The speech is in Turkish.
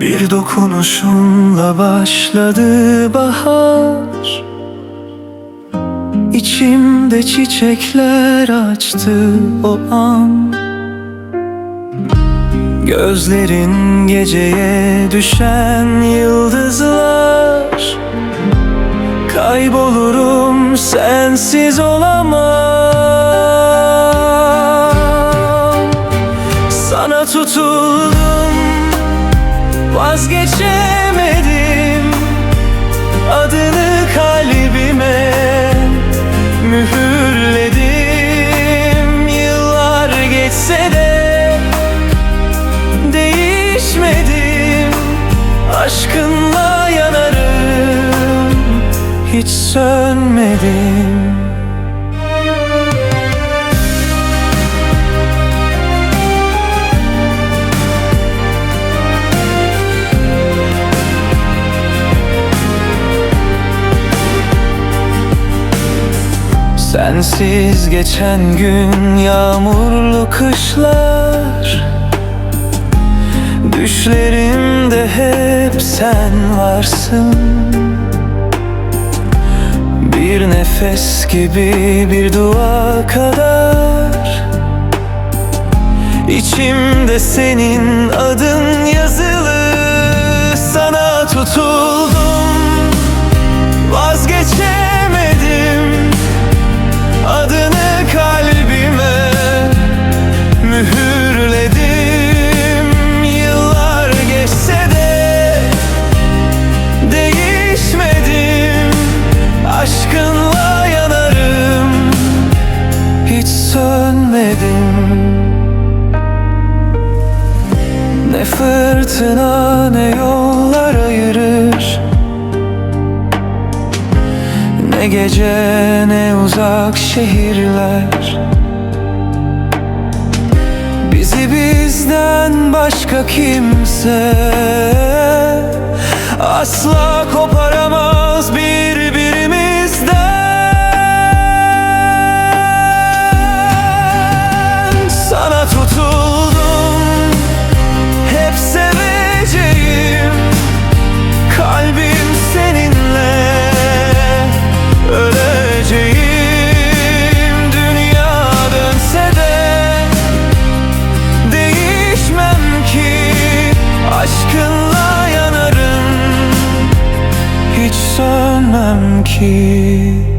Bir dokunuşunla başladı bahar. İçimde çiçekler açtı o an. Gözlerin geceye düşen yıldızlar. Kaybolurum sensiz olamam. Sana tutuldum vazgeçemedim Adını kalbime. Mühürledim Yıllar geçse de değişmedim. Aşkınla yanarım hiç sönmedim Sensiz geçen gün yağmurlu kışlar. Düşlerimde hep sen varsın. Bir nefes gibi bir dua kadar. İçimde senin adın yazılı. Sana tutuldum fırtına ne yollar ayırır? Ne gece ne uzak şehirler? Bizi bizden başka kimse Asla koparamaz birbirimizden 你